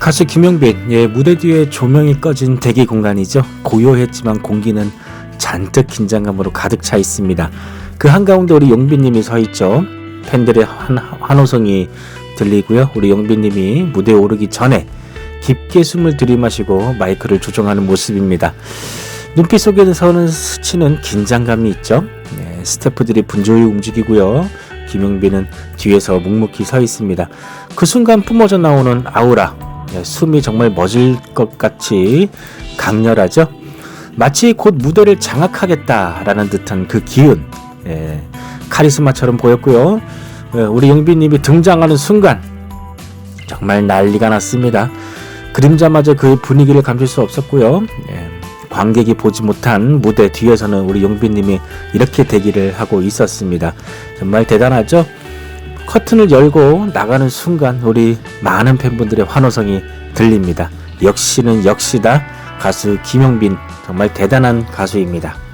가수 김영빈, 예, 무대 뒤에 조명이 꺼진 대기 공간이죠. 고요했지만 공기는 잔뜩 긴장감으로 가득 차 있습니다. 그 한가운데 우리 용빈님이 서 있죠. 팬들의 한, 환호성이 들리고요. 우리 용빈님이 무대에 오르기 전에 깊게 숨을 들이마시고 마이크를 조종하는 모습입니다. 눈빛 속에서는 스치는 긴장감이 있죠. 예, 스태프들이 분주히 움직이고요. 김용빈은 뒤에서 묵묵히 서 있습니다. 그 순간 뿜어져 나오는 아우라, 예, 숨이 정말 멎을 것 같이 강렬하죠. 마치 곧 무대를 장악하겠다라는 듯한 그 기운, 예, 카리스마처럼 보였고요. 예, 우리 용빈님이 등장하는 순간 정말 난리가 났습니다. 그림자마저 그 분위기를 감출 수 없었고요. 예, 관객이 보지 못한 무대 뒤에서는 우리 용빈님이 이렇게 대기를 하고 있었습니다. 정말 대단하죠? 커튼을 열고 나가는 순간 우리 많은 팬분들의 환호성이 들립니다. 역시는 역시다 가수 김용빈 정말 대단한 가수입니다.